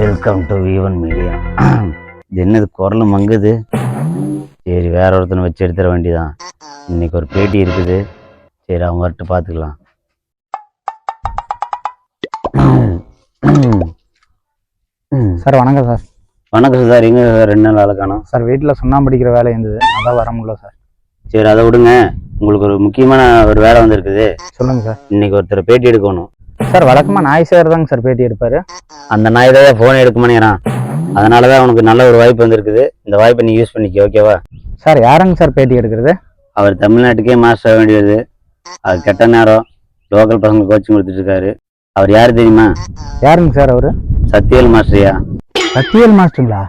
Welcome to வீவன் media இது என்னது குரல் மங்குது? சரி வேற ஒருத்தனை வச்சு எடுத்துட வேண்டியதான் இன்னைக்கு ஒரு பேட்டி இருக்குது. சரி அவங்க வரட்டு பார்த்துக்கலாம் சார் வணக்கம் சார். வணக்கம் சார் எங்க சார்? ரெண்டு நாள் ஆளை காணோம். சார் வீட்டில் சுண்ணாம்பு அடிக்கிற வேலை இருந்தது. அதான் வர முடியல சார். சரி அதை விடுங்க. உங்களுக்கு ஒரு முக்கியமான ஒரு வேலை வந்திருக்குது. சொல்லுங்க சார். இன்னைக்கு ஒருத்தர் பேட்டி எடுக்கணும் சார் வழக்கமாக நாய் சார் தாங்க சார் பேட்டி எடுப்பாரு. அந்த நாய் தான் ஃபோன் எடுக்க மாட்டேங்கிறான்? அதனால தான் உனக்கு நல்ல ஒரு வாய்ப்பு வந்திருக்குது. இந்த வாய்ப்பை நீ யூஸ் பண்ணிக்க ஓகேவா சார் யாருங்க சார் பேட்டி எடுக்கிறது? அவர் தமிழ்நாட்டுக்கே மாஸ்டர் ஆக வேண்டியது. அது கெட்ட நேரம் லோக்கல் பசங்க கோச்சிங் கொடுத்துட்டு இருக்காரு. அவர் யாரு தெரியுமா? யாருங்க சார் அவரு? சத்தியல் மாஸ்டரியா. சத்தியல் மாஸ்டருங்களா?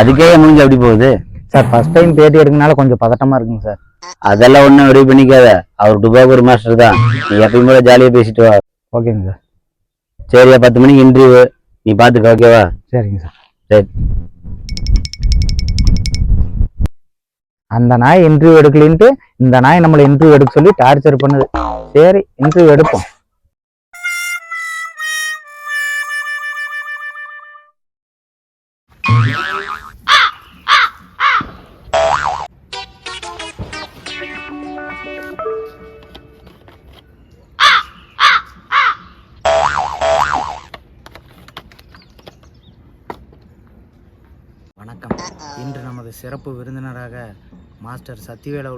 அதுக்கே முடிஞ்சு அப்படி போகுது? சார் ஃபர்ஸ்ட் டைம் பேட்டி எடுக்கனால கொஞ்சம் பதட்டமா இருக்குங்க சார். அதெல்லாம் ஒன்றும் ரெடி பண்ணிக்காத. அவர் டுபாக்கூர் மாஸ்டர் தான். நீ எப்பயும் போல ஜாலியாக பேசிட்டு வா. ஓகேங்க சார். சரியா பத்து மணிக்கு இன்டர்வியூ நீ பார்த்துக்க ஓகேவா சரிங்க சார். சரி. அந்த நாய் இன்டர்வியூ எடுக்கலின்ட்டு இந்த நாய் நம்மளை இன்டர்வியூ எடுக்க சொல்லி டார்ச்சர் பண்ணுது. சரி இன்டர்வியூ எடுப்போம். சிறப்பு விருந்தினராக மாஸ்டர் சத்திவேல.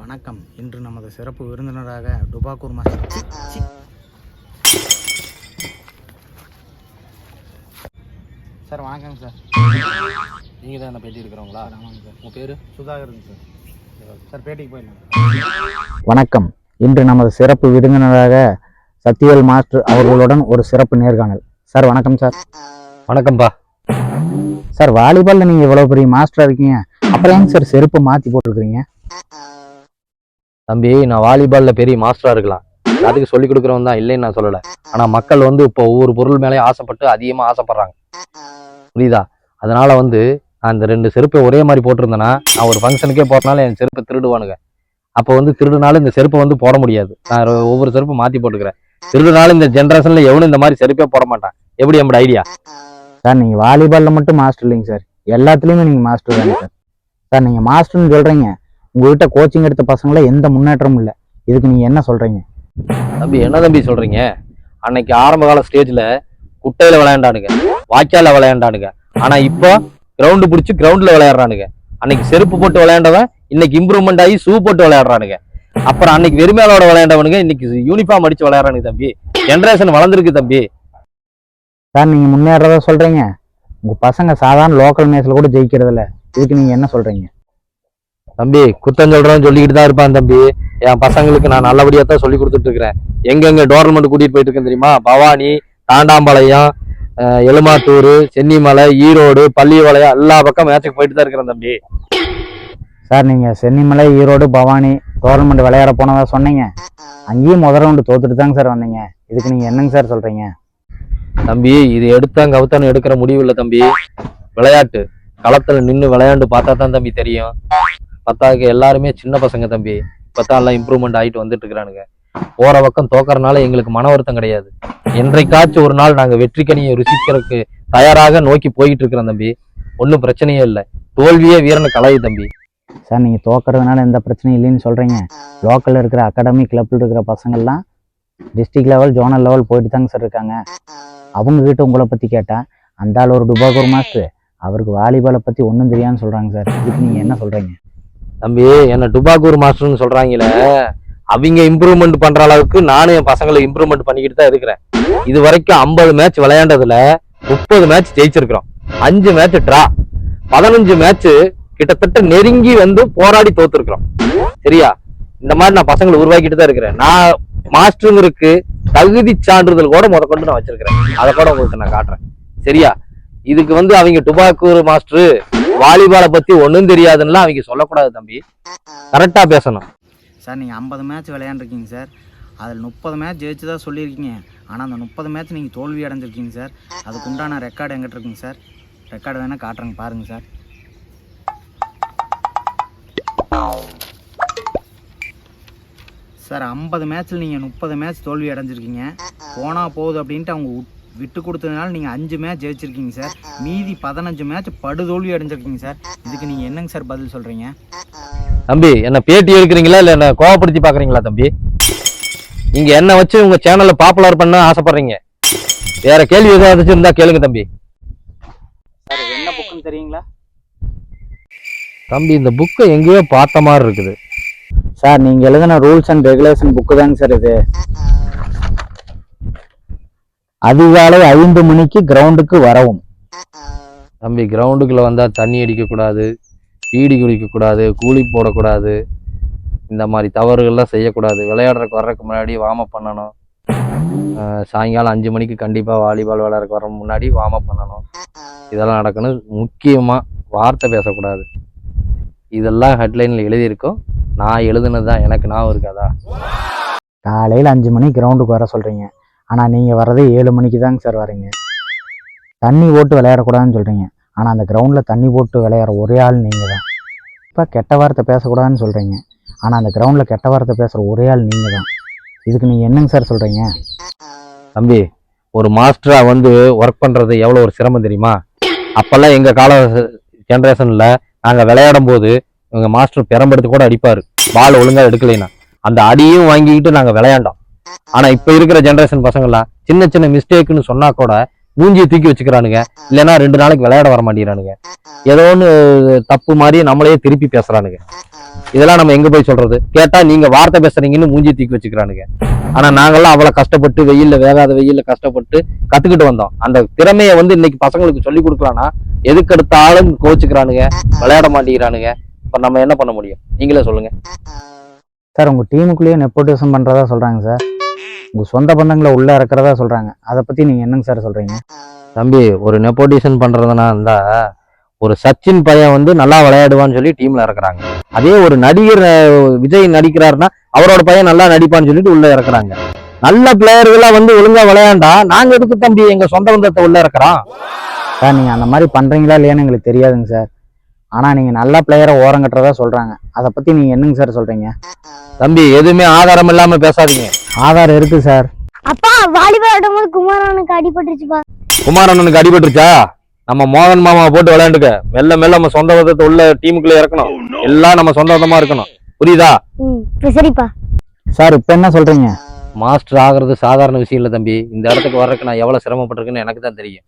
வணக்கம். இன்று நமது சிறப்பு விருந்தினராக டுபாக்கூர் மாஸ்டர். சார் வணக்கங்க சார். நீங்கள் தான் என்ன பேட்டி எடுக்கிறவங்களா? சார் ஆமாங்க சார். உங்கள் பேர்? சுதாகருங்க சார். சார் பேட்டிக்கு போயிடலாம். வணக்கம். இன்று நமது சிறப்பு விருந்தினராக சத்தியவேல் மாஸ்டர் அவர்களுடன் ஒரு சிறப்பு நேர்காணல். சார் வணக்கம் சார். வணக்கம்ப்பா. சார் வாலிபால்ல நீங்க இவ்வளவு பெரிய மாஸ்டரா இருக்கீங்க. அப்புறம் ஏங்க சார் செருப்பு மாத்தி போட்டிருக்கிறீங்க தம்பி நான் வாலிபாலில் பெரிய மாஸ்டராக இருக்கலாம். அதுக்கு சொல்லிக் கொடுக்குறவன் தான் இல்லைன்னு நான் சொல்லலை. ஆனால் மக்கள் வந்து இப்போ ஒவ்வொரு பொருள் மேலேயும் ஆசைப்பட்டு அதிகமாக ஆசைப்படுறாங்க. புரியுதா? அதனால வந்து நான் இந்த ரெண்டு செருப்பை ஒரே மாதிரி போட்டிருந்தேன்னா நான் ஒரு ஃபங்க்ஷனுக்கே போறதுனால என் செருப்பை திருடுவானுங்க. அப்போ வந்து திருடுனாலும் இந்த செருப்பை வந்து போட முடியாது. நான் ஒவ்வொரு செருப்பு மாற்றி போட்டுக்கிறேன். திருடுனாலும் இந்த ஜென்ரேஷனில் எவனும் இந்த மாதிரி செருப்பே போட மாட்டான். எப்படி நம்மளோட ஐடியா சார் நீங்கள் வாலிபாலில் மட்டும் மாஸ்டர் இல்லைங்க சார். எல்லாத்துலயுமே நீங்கள் மாஸ்டர் தாங்க சார். சார் நீங்கள் மாஸ்டர்னு சொல்றீங்க. உங்ககிட்ட கோச்சிங் எடுத்த பசங்கள எந்த முன்னேற்றமும் இல்லை. இதுக்கு நீங்கள் என்ன சொல்றீங்க? தம்பி என்ன தம்பி சொல்றீங்க? அன்னைக்கு ஆரம்ப கால ஸ்டேஜ்ல குட்டையில விளையாண்டானுங்க. வாய்க்கால விளையாண்டானுங்க. ஆனால் இப்போ கிரவுண்டு பிடிச்சி கிரவுண்ட்ல விளையாடுறானுங்க. அன்னைக்கு செருப்பு போட்டு விளையாண்டவன் இன்னைக்கு இம்ப்ரூவ்மெண்ட் ஆகி ஷூ போட்டு விளையாடுறானுங்க. அப்புறம் அன்னைக்கு வெறுமையாளோட விளையாண்டவனுங்க இன்னைக்கு யூனிஃபார்ம் அடிச்சு விளையாடுறானுங்க தம்பி. ஜென்ரேஷன் வளர்ந்துருக்கு தம்பி. சார் நீங்க முன்னேறதா சொல்றீங்க. உங்க பசங்க சாதாரண லோக்கல் மேட்ச்ல கூட ஜெயிக்கிறது இல்ல இதுக்கு நீங்க என்ன சொல்றீங்க? தம்பி குத்தம் சொல்றவன் சொல்லிக்கிட்டு தான் இருப்பான் தம்பி. என் பசங்களுக்கு நான் நல்லபடியா தான் சொல்லி கொடுத்துட்டு இருக்கிறேன் எங்கெங்க டோர்னமெண்ட் கூட்டிட்டு போயிட்டு இருக்கேன் தெரியுமா? பவானி தாண்டாம்பாளையம் எலுமாத்தூர் சென்னிமலை ஈரோடு பள்ளிபாளையம் எல்லா பக்கம் மேட்சுக்கு போயிட்டு தான் இருக்கிறேன் தம்பி. சார் நீங்க சென்னிமலை ஈரோடு பவானி டோர்னமெண்ட் விளையாட போனதா சொன்னீங்க. அங்கேயும் முதல் ரவுண்டு தோத்துட்டு தாங்க சார் வந்தீங்க. இதுக்கு நீங்க என்னங்க சார் சொல்றீங்க? தம்பி இது எடுத்தான் கவுத்தானு எடுக்கிற முடிவு இல்லை தம்பி. விளையாட்டு. களத்துல நின்று விளையாண்டு பார்த்தா தான் தம்பி தெரியும். பத்தாக்கு எல்லாருமே சின்ன பசங்க தம்பி. பத்தா எல்லாம் இம்ப்ரூவ்மெண்ட் ஆகிட்டு வந்துட்டு இருக்கிறானுங்க. போற பக்கம் தோக்கறனால எங்களுக்கு மன வருத்தம் கிடையாது. என்றைக்காச்சும் ஒரு நாள் நாங்க வெற்றி கனியை ருசிக்கிறதுக்கு தயாராக நோக்கி போயிட்டு இருக்கிறோம் தம்பி. ஒன்றும் பிரச்சனையே இல்லை. தோல்வியே வீரனு கலையு தம்பி. சார் நீங்க தோக்கறதுனால எந்த பிரச்சனையும் இல்லைன்னு சொல்றீங்க. லோக்கல்ல இருக்கிற அகாடமி கிளப்ல இருக்கிற பசங்கள்லாம் டிஸ்ட்ரிக்ட் லெவல் ஜோனல் லெவல் போயிட்டு தாங்க சார் இருக்காங்க. அவங்க கிட்ட உங்களை பத்தி கேட்டா அந்த ஆள் ஒரு டுபாகூர் மாஸ்டர். அவருக்கு வாலிபாலை பத்தி ஒன்றும் தெரியாதுன்னு சொல்றாங்க சார். இதுக்கு நீங்க என்ன சொல்றீங்க? தம்பி என்ன டுபாக்கூர் மாஸ்டர்னு சொல்றாங்களே அவங்க இம்ப்ரூவ்மெண்ட் பண்ற அளவுக்கு நானும் என் பசங்களை இம்ப்ரூவ்மெண்ட் பண்ணிக்கிட்டு தான் இருக்கிறேன். இது வரைக்கும் ஐம்பது மேட்ச் விளையாண்டதுல முப்பது மேட்ச் ஜெயிச்சிருக்கிறோம். அஞ்சு மேட்ச் டிரா பதினஞ்சு மேட்ச் கிட்டத்தட்ட நெருங்கி வந்து போராடி தோத்துருக்கிறோம். சரியா? இந்த மாதிரி நான் பசங்களை உருவாக்கிட்டு தான் இருக்கிறேன். நான் மாஸ்டருங்கிறதுக்கு தகுதி சான்றிதழ் கூட முத கொண்டு நான் வச்சிருக்கிறேன். அதை கூட உங்களுக்கு நான் காட்டுறேன். சரியா? இதுக்கு வந்து அவங்க டுபாக்கூர் மாஸ்டர் வாலிபாலை பத்தி ஒன்றும் தெரியாதுன்னா அவங்க சொல்லக்கூடாது தம்பி. கரெக்டா பேசணும். சார் நீங்கள் ஐம்பது மேட்ச் விளையாண்டுருக்கீங்க சார். அதில் முப்பது மேட்ச் ஜெயிச்சு தான் சொல்லியிருக்கீங்க. ஆனால் அந்த முப்பது மேட்ச் நீங்கள் தோல்வி அடைஞ்சிருக்கீங்க சார். அதுக்கு உண்டான ரெக்கார்டு எங்கிட்ட இருக்குங்க சார். ரெக்கார்டு வேணால் காட்டுறேங்க பாருங்கள் சார். சார் ஐம்பது மேட்ச்சில் நீங்கள் முப்பது மேட்ச் தோல்வி அடைஞ்சிருக்கீங்க. போனால் போகுது அப்படின்ட்டு அவங்க விட்டு கொடுத்ததுனால நீங்கள் அஞ்சு மேட்ச் ஜெயிச்சிருக்கீங்க சார். மீதி பதினஞ்சு மேட்ச் படுதோல்வி அடைஞ்சிருக்கீங்க சார். இதுக்கு நீங்கள் என்னங்க சார் பதில் சொல்கிறீங்க தம்பி என்ன பேட்டி எடுக்கிறீங்களா? இல்ல என்ன கோவப்படுத்தி பாக்குறீங்களா தம்பி? நீங்க என்ன வச்சு உங்க சேனலை பாப்புலர் பண்ண ஆசைப்படுறீங்க? வேற கேள்வி ஏதாவது இருந்தா கேளுங்க தம்பி. என்ன புக்குன்னு தெரியுங்களா? தம்பி இந்த புக்கை எங்கேயோ பார்த்த மாதிரி இருக்குது. சார் நீங்கள் எழுதின ரூல்ஸ் அண்ட் ரெகுலேஷன் புக்கு தாங்க சார் இது. அதிகாலை ஐந்து மணிக்கு கிரவுண்டுக்கு வரவும். தம்பி கிரவுண்டுக்குள்ள வந்தா தண்ணி அடிக்க கூடாது பீடி குடிக்க கூடாது கூலி போடக்கூடாது இந்த மாதிரி தவறுகள்லாம் செய்யக்கூடாது. விளையாடுறதுக்கு வர்றதுக்கு முன்னாடி வார்ம் அப் பண்ணணும். சாயங்காலம் அஞ்சு மணிக்கு கண்டிப்பாக வாலிபால் விளையாடுறதுக்கு வர முன்னாடி வார்ம் அப் பண்ணணும். இதெல்லாம் நடக்கணும். முக்கியமாக வார்த்தை பேசக்கூடாது. இதெல்லாம் ஹெட்லைனில் எழுதியிருக்கோம். நான் எழுதுனது தான் எனக்கு ஞாபகம் இருக்காதா? காலையில் அஞ்சு மணிக்கு கிரவுண்டுக்கு வர சொல்கிறீங்க ஆனால் நீங்கள் வரதே ஏழு மணிக்கு தாங்க சார் வரீங்க. தண்ணி போட்டு விளையாடக்கூடாதுன்னு சொல்கிறீங்க ஆனால் அந்த கிரவுண்டில் தண்ணி போட்டு விளையாடுற ஒரே ஆள் நீங்கள் தான் இப்போ கெட்ட வார்த்தை பேசக்கூடாதுன்னு சொல்கிறீங்க ஆனால் அந்த கிரவுண்டில் கெட்ட வார்த்தை பேசுகிற ஒரே ஆள் நீங்கள் தான் இதுக்கு நீங்கள் என்னங்க சார் சொல்கிறீங்க தம்பி ஒரு மாஸ்டரா வந்து ஒர்க் பண்றது எவ்வளோ ஒரு சிரமம் தெரியுமா? அப்பெல்லாம் எங்க கால ஜென்ரேஷன்ல நாங்க விளையாடும் போது இவங்க மாஸ்டர் பெரம்பெடுத்து கூட அடிப்பாரு. பால் ஒழுங்கா எடுக்கலைன்னா. அந்த அடியும் வாங்கிக்கிட்டு நாங்க விளையாண்டோம். ஆனா இப்ப இருக்கிற ஜென்ரேஷன் பசங்கள்லாம் சின்ன சின்ன மிஸ்டேக்குன்னு சொன்னா கூட மூஞ்சியை தூக்கி வச்சுக்கிறானுங்க. இல்லைன்னா ரெண்டு நாளைக்கு விளையாட வர மாட்டேங்கிறானுங்க. ஏதோ ஒன்று தப்பு மாதிரி நம்மளையே திருப்பி பேசுறானுங்க. இதெல்லாம் நம்ம எங்க போய் சொல்றது? கேட்டா நீங்க வார்த்தை பேசுறீங்கன்னு மூஞ்சி தூக்கி வச்சுக்கிறானுங்க. ஆனா நாங்கெல்லாம் அவ்வளவு கஷ்டப்பட்டு வெயில்ல வேகாத வெயில்ல கஷ்டப்பட்டு கத்துக்கிட்டு வந்தோம். அந்த திறமைய வந்து இன்னைக்கு பசங்களுக்கு சொல்லி கொடுக்கலாம்னா எதுக்கெடுத்தாலும் கோச்சுக்கிறானுங்க விளையாட மாட்டேங்கிறானுங்க. இப்ப நம்ம என்ன பண்ண முடியும்? நீங்களே சொல்லுங்க. சார் உங்கள் டீமுக்குள்ளேயே நெப்போட்டிசம் பண்ணுறதா சொல்கிறாங்க சார். உங்கள் சொந்த பந்தங்களை உள்ளே இறக்குறதா சொல்கிறாங்க அதை பற்றி நீங்கள் என்னங்க சார் சொல்கிறீங்க தம்பி ஒரு நெப்போட்டிஷன் பண்றதுனா இருந்தா ஒரு சச்சின் பையன் வந்து நல்லா விளையாடுவான்னு சொல்லி டீம்ல இறக்குறாங்க. அதே ஒரு நடிகர் விஜய் நடிக்கிறாருன்னா அவரோட பையன் நல்லா நடிப்பான்னு சொல்லிட்டு உள்ள இறக்குறாங்க. நல்ல பிளேயர்களா வந்து ஒழுங்கா விளையாண்டா நாங்க எதுக்கு தம்பி எங்க சொந்த பந்தத்தை உள்ள இறக்குறோம்? சார் நீங்கள் அந்த மாதிரி பண்ணுறீங்களா இல்லையான்னு எங்களுக்கு தெரியாதுங்க சார். ஆனால் நீங்கள் நல்ல பிளேயரை ஓரம் கட்டுறதா சொல்கிறாங்க அதை பற்றி நீங்கள் என்னங்க சார் சொல்கிறீங்க தம்பி எதுவுமே ஆதாரம் இல்லாம பேசாதீங்க. ஆதாரம் இருக்குது சார் அப்பா வாலிபால் ஆடும்போது குமாரனுக்கு அடிபட்டுருச்சுப்பா. குமாரண்ணனுக்கு அடிபட்டுருச்சா? நம்ம மோகன் மாமாவை போட்டு விளையாண்டுக்க. மெல்ல மெல்ல நம்ம சொந்த பந்தத்தை உள்ள டீமுக்குள்ள இறக்கணும். எல்லாம் நம்ம சொந்த பந்தமா இருக்கணும். புரியுதா? சரிப்பா. சார் இப்போ என்ன சொல்கிறீங்க மாஸ்டர் ஆகிறது சாதாரண விஷயம் இல்லை தம்பி. இந்த இடத்துக்கு வர்றதுக்கு நான் எவ்வளவு சிரமப்பட்டிருக்கேன்னு எனக்கு தான் தெரியும்.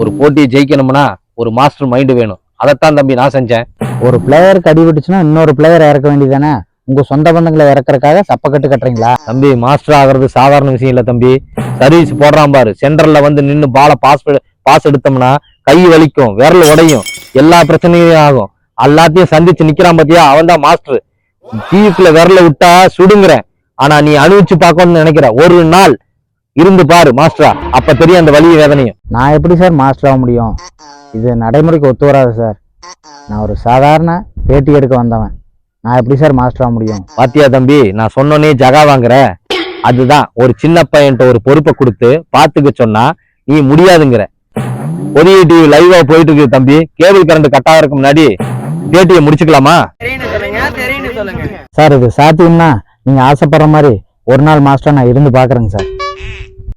ஒரு போட்டியை ஜெயிக்கணும்னா ஒரு மாஸ்டர் மைண்டு வேணும். அதைத்தான் தம்பி நான் செஞ்சேன். ஒரு பிளேயருக்கு அடிபட்டுச்சுன்னா இன்னொரு பிளேயரை இறக்க வேண்டியதானே உங்கள் சொந்த பந்தங்களை இறக்கறக்காக சப்பக்கட்டு கட்டுறீங்களா? தம்பி மாஸ்டர் ஆகிறது சாதாரண விஷயம் இல்லை தம்பி. சர்வீஸ் போடுறான் பாரு. சென்டர்ல வந்து நின்று பாலை பாஸ் பாஸ் எடுத்தோம்னா கை வலிக்கும் விரல் உடையும். எல்லா பிரச்சனையும் ஆகும். எல்லாத்தையும் சந்திச்சு நிக்கிறான் பாத்தியா? அவன் தான் மாஸ்டர் டீக்குள்ள விரல விட்டா சுடுங்குறேன். ஆனா நீ அனுபவிச்சு பார்க்கணும்னு நினைக்கிற. ஒரு நாள் இருந்து பாரு மாஸ்டரா. அப்ப தெரியும் அந்த வலி வேதனையும். நான் எப்படி சார் மாஸ்டர் ஆக முடியும்? இது நடைமுறைக்கு ஒத்து வராது சார். நான் ஒரு சாதாரண பேட்டி எடுக்க வந்தவன். நான் எப்படி சார் மாஸ்டர் ஆக முடியும்? பாத்தியா தம்பி நான் சொன்னோன்னே ஜகா வாங்குற. அதுதான். ஒரு சின்ன பையன்ட்ட ஒரு பொறுப்பை கொடுத்து பாத்துக்க சொன்னா நீ முடியாதுங்கிற. ஒரே டிவி லைவா போயிட்டு இருக்கு தம்பி. கேபிள் கரண்ட் கட் ஆகிறதுக்கு முன்னாடி பேட்டியை முடிச்சுக்கலாமா? சார் இது சாத்தியம்னா நீங்கள் ஆசைப்படுற மாதிரி ஒரு நாள் மாஸ்டர் நான் இருந்து பார்க்குறேங்க சார்.